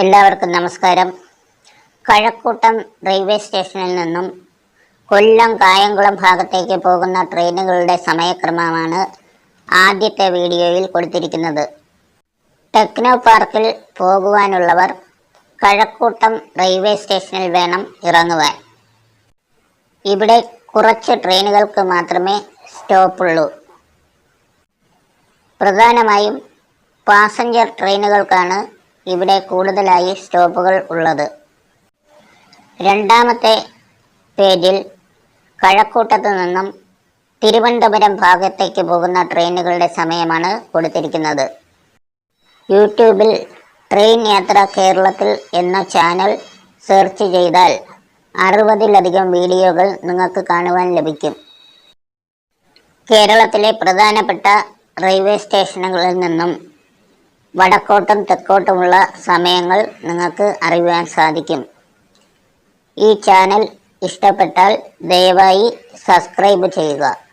എല്ലാവർക്കും നമസ്കാരം. കഴക്കൂട്ടം റെയിൽവേ സ്റ്റേഷനിൽ നിന്നും കൊല്ലം കായംകുളം ഭാഗത്തേക്ക് പോകുന്ന ട്രെയിനുകളുടെ സമയക്രമമാണ് ആദ്യത്തെ വീഡിയോയിൽ കൊടുത്തിരിക്കുന്നത്. ടെക്നോ പാർക്കിൽ പോകുവാനുള്ളവർ കഴക്കൂട്ടം റെയിൽവേ സ്റ്റേഷനിൽ വേണം ഇറങ്ങുവാൻ. ഇവിടെ കുറച്ച് ട്രെയിനുകൾക്ക് മാത്രമേ സ്റ്റോപ്പുള്ളൂ. പ്രധാനമായും പാസഞ്ചർ ട്രെയിനുകൾക്കാണ് ഇവിടെ കൂടുതലായി സ്റ്റോപ്പുകൾ ഉള്ളത്. രണ്ടാമത്തെ പേജിൽ കഴക്കൂട്ടത്തു നിന്നും തിരുവനന്തപുരം ഭാഗത്തേക്ക് പോകുന്ന ട്രെയിനുകളുടെ സമയമാണ് കൊടുത്തിരിക്കുന്നത്. യൂട്യൂബിൽ ട്രെയിൻ യാത്ര കേരളത്തിൽ എന്ന ചാനൽ സെർച്ച് ചെയ്താൽ അറുപതിലധികം വീഡിയോകൾ നിങ്ങൾക്ക് കാണുവാൻ ലഭിക്കും. കേരളത്തിലെ പ്രധാനപ്പെട്ട റെയിൽവേ സ്റ്റേഷനുകളിൽ നിന്നും വടക്കോട്ടും തെക്കോട്ടുമുള്ള സമയങ്ങൾ നിങ്ങൾക്ക് അറിയുവാൻ സാധിക്കും. ഈ ചാനൽ ഇഷ്ടപ്പെട്ടാൽ ദയവായി സബ്സ്ക്രൈബ് ചെയ്യുക.